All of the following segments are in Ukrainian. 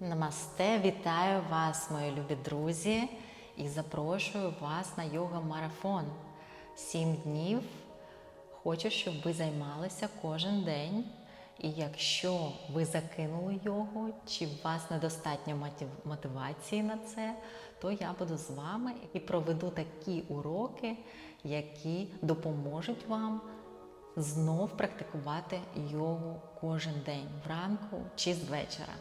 Намасте, вітаю вас, мої любі друзі, і запрошую вас на йога-марафон. Сім днів. Хочу, щоб ви займалися кожен день. І якщо ви закинули йогу, чи у вас недостатньо мотивації на це, то я буду з вами і проведу такі уроки, які допоможуть вам знов практикувати йогу кожен день, вранку чи з вечора.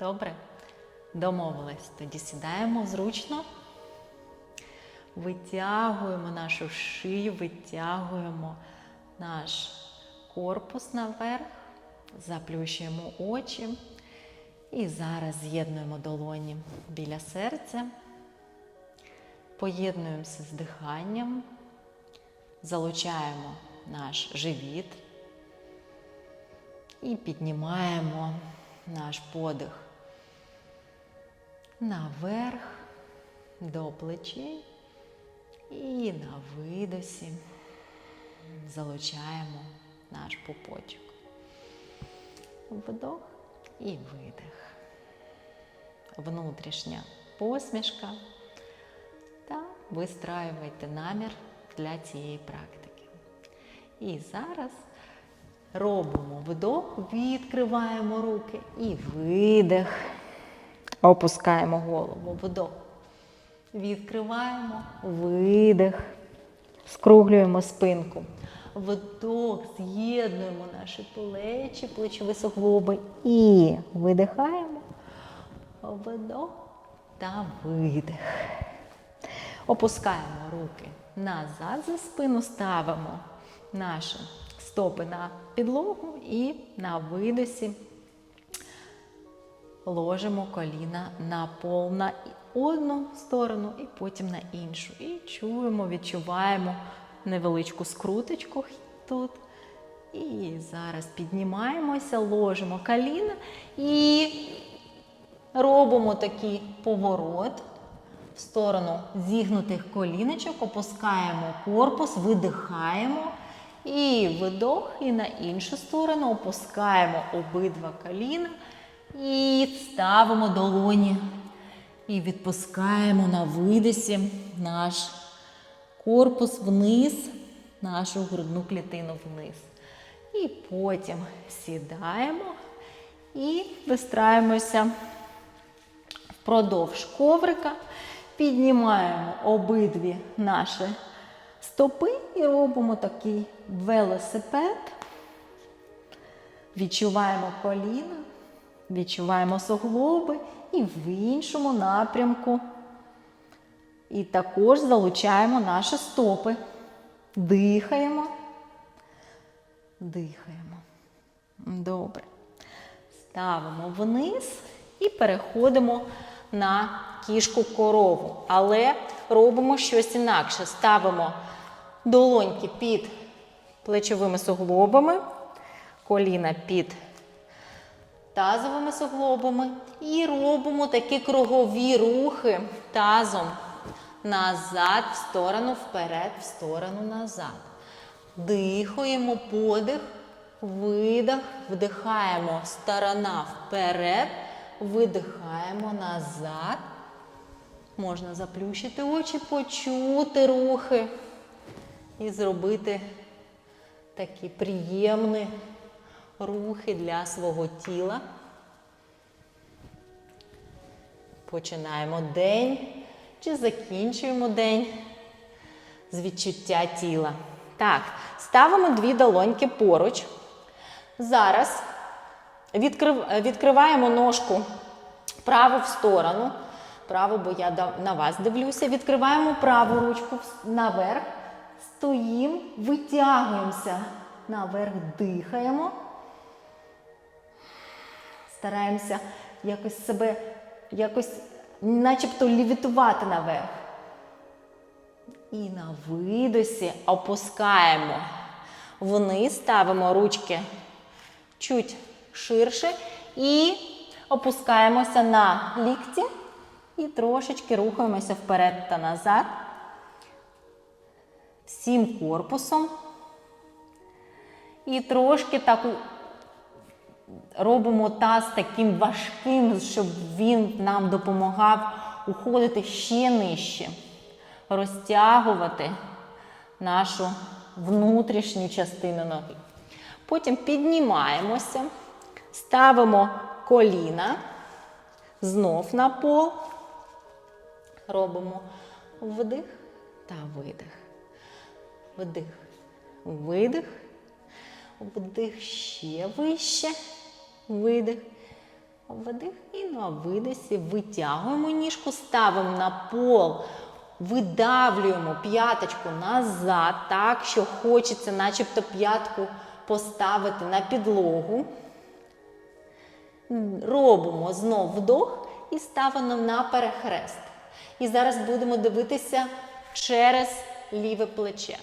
Добре? Домовились. Тоді сідаємо зручно, витягуємо нашу шию, витягуємо наш корпус наверх, заплющуємо очі. І зараз з'єднуємо долоні біля серця, поєднуємося з диханням, залучаємо наш живіт і піднімаємо наш подих наверх до плечей і на видосі залучаємо наш пупочок. Вдох і видих. Внутрішня посмішка та вистраювайте намір для цієї практики. І зараз робимо вдох, відкриваємо руки і видих. Опускаємо голову. Вдох. Відкриваємо, видих. Скруглюємо спинку. Вдох, з'єднуємо наші плечі, плечові суглоби і видихаємо. Вдох та видих. Опускаємо руки назад за спину, ставимо наші стопи на підлогу і на видосі ложимо коліна на пол на одну сторону і потім на іншу. І чуємо, відчуваємо невеличку скруточку тут. І зараз піднімаємося, ложимо коліна і робимо такий поворот в сторону зігнутих коліночок, опускаємо корпус, видихаємо. І видох, і на іншу сторону опускаємо обидва коліна і ставимо долоні. І відпускаємо на видисі наш корпус вниз, нашу грудну клітину вниз. І потім сідаємо і вистраюємося впродовж коврика, піднімаємо обидві наші стопи і робимо такий велосипед. Відчуваємо коліна, відчуваємо суглоби і в іншому напрямку. І також залучаємо наші стопи. Дихаємо. Дихаємо. Добре. Ставимо вниз і переходимо на кішку корову. Але робимо щось інакше. Ставимо долоньки під плечовими суглобами, коліна під тазовими суглобами і робимо такі кругові рухи тазом назад, в сторону, вперед, в сторону, назад. Дихаємо подих, видих, вдихаємо сторона вперед, видихаємо назад. Можна заплющити очі, почути рухи і зробити такі приємні рухи для свого тіла. Починаємо день чи закінчуємо день з відчуття тіла. Так, ставимо дві долоньки поруч. Зараз відкрив, відкриваємо ножку праву в сторону. Праву, бо я на вас дивлюся. Відкриваємо праву ручку наверх. Стоїмо, витягуємося наверх, дихаємо. Стараємося якось себе, якось начебто лівітувати наверх. І на видосі опускаємо вниз, ставимо ручки чуть ширше і опускаємося на лікті і трошечки рухаємося вперед та назад. Всім корпусом. І трошки так робимо таз таким важким, щоб він нам допомагав уходити ще нижче, розтягувати нашу внутрішню частину ноги. Потім піднімаємося, ставимо коліна знов на пол. Робимо вдих та видих. Вдих, видих, вдих ще вище, видих, вдих і на видисі витягуємо ніжку, ставимо на пол, видавлюємо п'яточку назад, так, що хочеться, начебто п'ятку поставити на підлогу. Робимо знов вдох і ставимо на перехрест. І зараз будемо дивитися через ліве плече.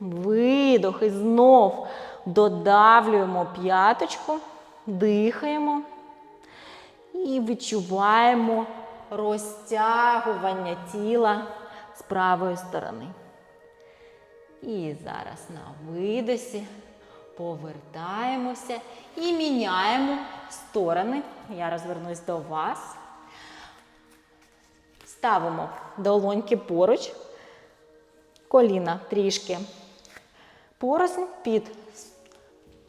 Видох і знов додавлюємо п'яточку, дихаємо і відчуваємо розтягування тіла з правої сторони. І зараз на видосі повертаємося і міняємо сторони. Я розвернусь до вас. Ставимо долоньки поруч, коліна трішки порознь під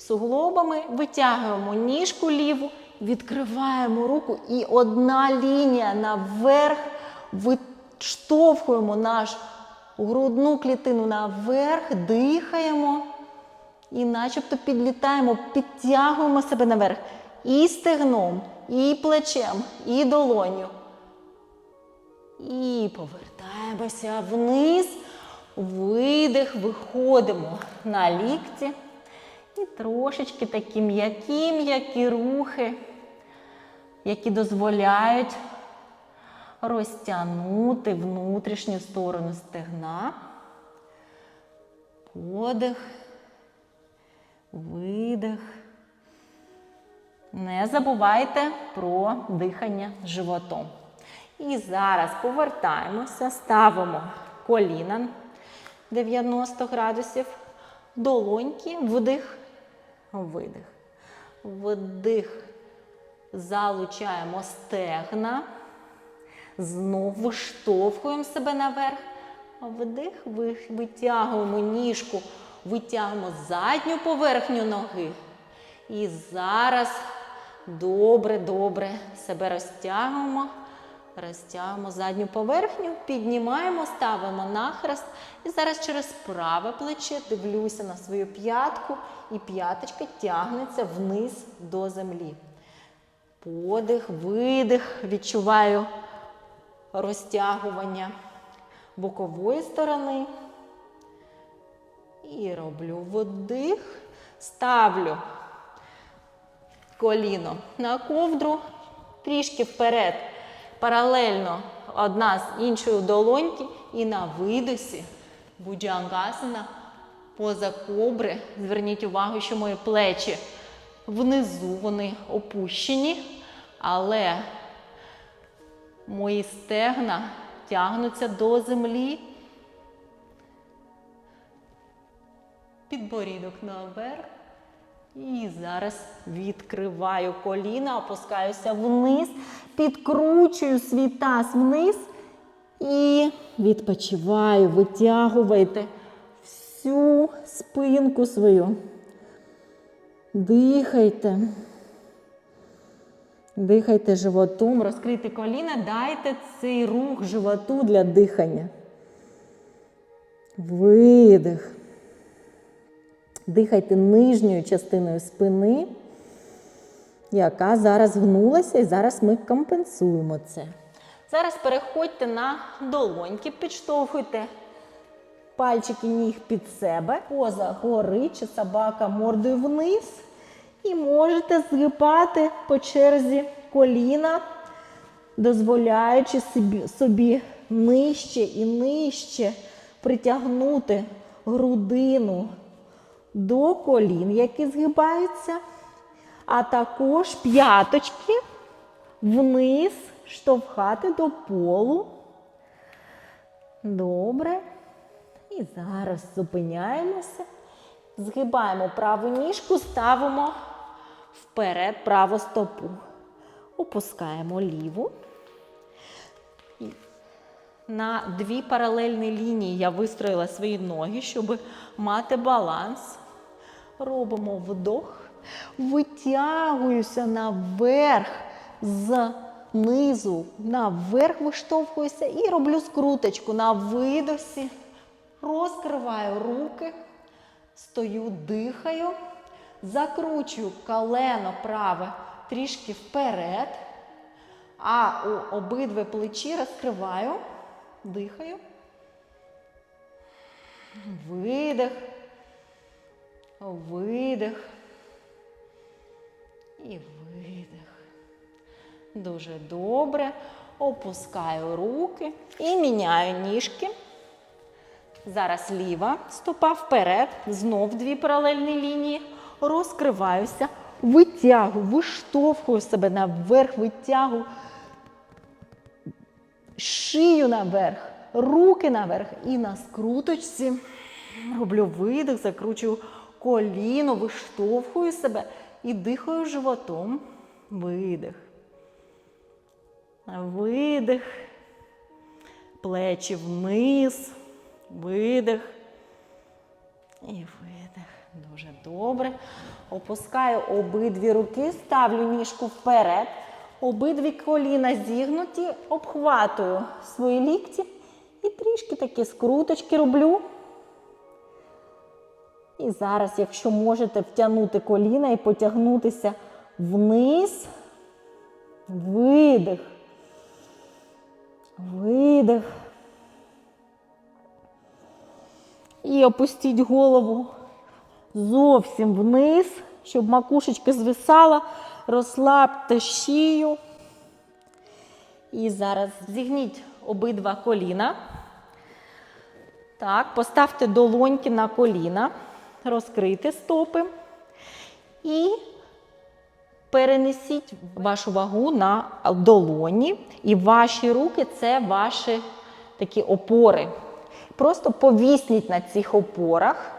суглобами, витягуємо ніжку ліву, відкриваємо руку і одна лінія наверх, виштовхуємо нашу грудну клітину наверх, дихаємо і начебто підлітаємо, підтягуємо себе наверх і стегном, і плечем, і долоню. І повертаємося вниз, видих, виходимо на лікті. І трошечки такі м'які, м'які рухи, які дозволяють розтягнути внутрішню сторону стегна. Подих, видих. Не забувайте про дихання животом. І зараз повертаємося, ставимо коліна 90 градусів, долоньки, вдих, видих. Вдих, залучаємо стегна, знов виштовхуємо себе наверх. Вдих, витягуємо ніжку, витягуємо задню поверхню ноги. І зараз добре-добре себе розтягуємо. Розтягуємо задню поверхню, піднімаємо, ставимо нахрест. І зараз через праве плече дивлюся на свою п'ятку, і п'яточка тягнеться вниз до землі. Подих, видих, відчуваю розтягування бокової сторони. І роблю вдих, ставлю коліно на ковдру, трішки вперед паралельно одна з іншою долоньки і на видосі буджангасана поза кобри. Зверніть увагу, що мої плечі внизу вони опущені, але мої стегна тягнуться до землі. Підборідок наверх. І зараз відкриваю коліна, опускаюся вниз, підкручую свій таз вниз і відпочиваю, витягуйте всю спинку свою. Дихайте. Дихайте животом, розкрийте коліна, дайте цей рух животу для дихання. Видих. Дихайте нижньою частиною спини, яка зараз гнулася, і зараз ми компенсуємо це. Зараз переходьте на долоньки, підштовхуйте пальчики ніг під себе, поза гори чи собака мордою вниз. І можете згибати по черзі коліна, дозволяючи собі, собі нижче і нижче притягнути грудину до колін, які згибаються, а також п'яточки вниз штовхати до полу. Добре. І зараз зупиняємося. Згибаємо праву ніжку, ставимо вперед праву стопу. Опускаємо ліву. На дві паралельні лінії я вистроїла свої ноги, щоб мати баланс. Робимо вдох, витягуюся наверх, знизу, наверх виштовхуюся і роблю скруточку на видосі. Розкриваю руки, стою, дихаю, закручую колено праве трішки вперед, а у обидві плечі розкриваю, дихаю. Видих. Видих. І видих. Дуже добре. Опускаю руки і міняю ніжки. Зараз ліва стопа вперед, знов дві паралельні лінії. Розкриваюся, витягую, виштовхую себе наверх, витягую шию наверх, руки наверх. І на скруточці роблю видих, закручую коліно, виштовхую себе і дихаю животом. Видих. Видих. Плечі вниз. Видих. І видих. Дуже добре. Опускаю обидві руки, ставлю ніжку вперед. Обидві коліна зігнуті, обхватую свої лікті і трішки такі скруточки роблю. І зараз, якщо можете втягнути коліна і потягнутися вниз, видих. Видих. І опустіть голову зовсім вниз, щоб макушечка звисала, розслабте шию. І зараз зігніть обидва коліна. Так, поставте долоньки на коліна, розкрийте стопи. І перенесіть вашу вагу на долоні. І ваші руки це ваші такі опори. Просто повісніть на цих опорах.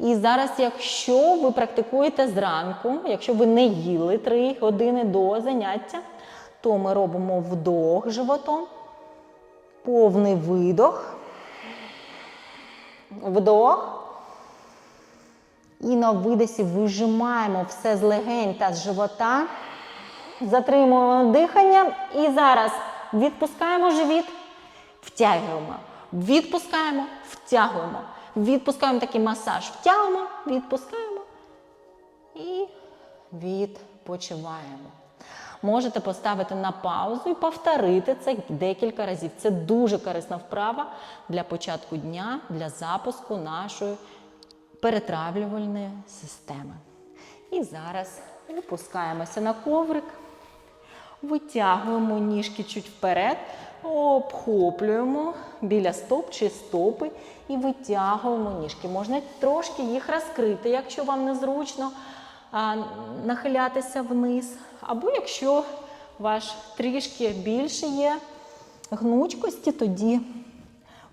І зараз, якщо ви практикуєте зранку, якщо ви не їли 3 години до заняття, то ми робимо вдох животом, повний видох, вдох. І на видосі вижимаємо все з легень та з живота. Затримуємо дихання. І зараз відпускаємо живіт, втягуємо. Відпускаємо, втягуємо. Відпускаємо такий масаж. Втягуємо, відпускаємо і відпочиваємо. Можете поставити на паузу і повторити це декілька разів. Це дуже корисна вправа для початку дня, для запуску нашої перетравлювальної системи. І зараз опускаємося на коврик, витягуємо ніжки чуть вперед, обхоплюємо біля стоп чи стопи і витягуємо ніжки. Можна трошки їх розкрити, якщо вам незручно нахилятися вниз. Або якщо ваш трішки більше є гнучкості, тоді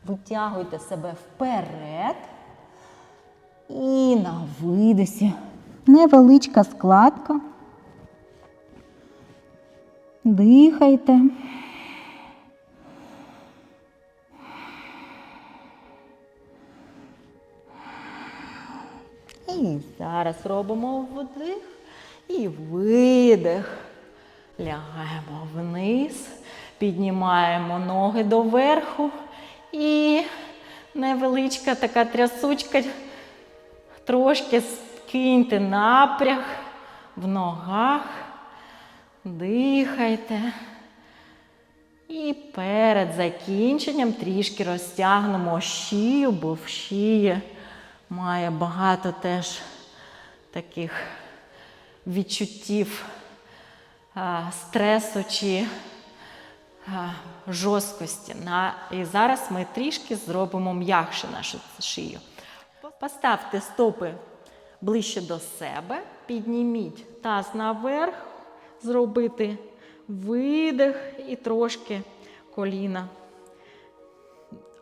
витягуйте себе вперед. І на видосі невеличка складка. Дихайте. І зараз робимо вдих і видих. Лягаємо вниз, піднімаємо ноги доверху і невеличка така трясучка. Трошки скиньте напряг в ногах, дихайте. І перед закінченням трішки розтягнемо шию, бо в шиї має багато теж таких відчуттів а, стресу чи а, жорсткості. На, і зараз ми трішки зробимо м'якше нашу шию. Поставте стопи ближче до себе, підніміть таз наверх, зробити видих і трошки коліна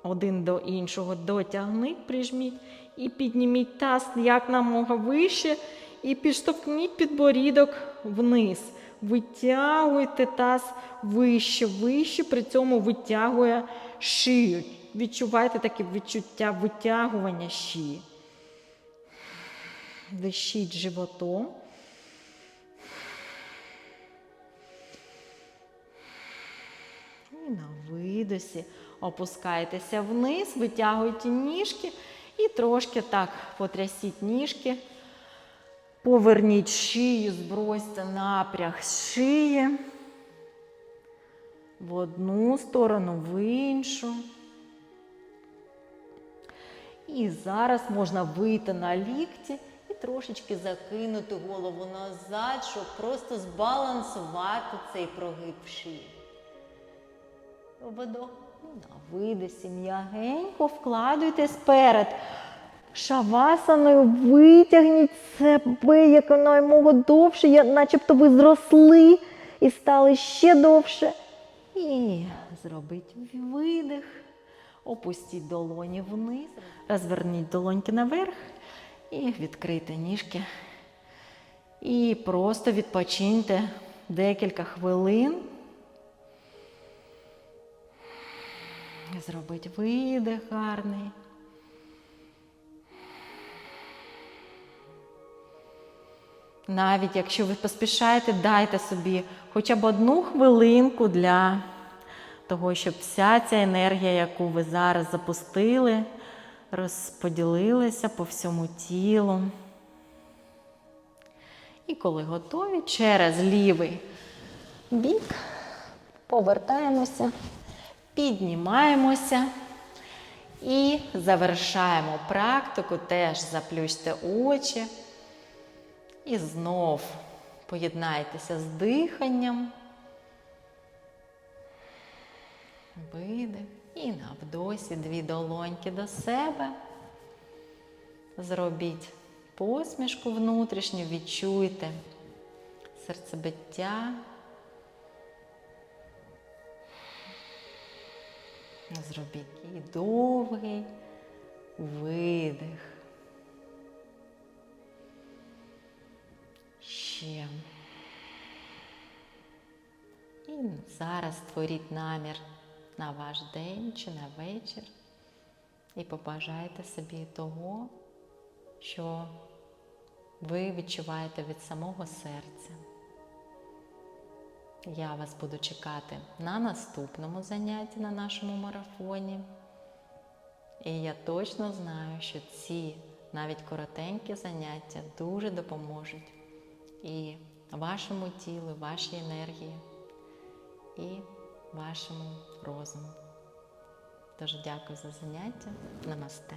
один до іншого дотягніть, прижміть і підніміть таз як намога вище. і підштовхніть підборідок вниз. Витягуйте таз вище, вище, при цьому витягує шию. Відчувайте таке відчуття витягування шиї. Дишіть животом. І на видосі опускайтеся вниз, витягуйте ніжки і трошки так потрясіть ніжки. Поверніть шию, збросьте напряг з шиї в одну сторону, в іншу. І зараз можна вийти на лікті і трошечки закинути голову назад, щоб просто збалансувати цей прогиб шиї. Вдох. На видосі м'ягенько вкладуйте сперед. Шавасаною витягніть себе якомога довше, начебто ви зросли і стали ще довше. І зробіть видих. Опустіть долоні вниз, розверніть долоньки наверх і відкрийте ніжки. І просто відпочиньте декілька хвилин. Зробить видих гарний. Навіть якщо ви поспішаєте, дайте собі хоча б одну хвилинку для того, щоб вся ця енергія, яку ви зараз запустили, розподілилася по всьому тілу. І коли готові, через лівий бік повертаємося, піднімаємося і завершаємо практику. Теж заплющте очі. І знов поєднайтеся з диханням. І на вдосі дві долоньки до себе. Зробіть посмішку внутрішню, відчуйте серцебиття. Зробіть довгий видих. Ще. І зараз створіть намір на ваш день чи на вечір. І побажайте собі того, що ви відчуваєте від самого серця. Я вас буду чекати на наступному занятті на нашому марафоні. І я точно знаю, що ці навіть коротенькі заняття дуже допоможуть і вашому тілу, вашій енергії, і вашому розуму. Дуже дякую за заняття. Намасте.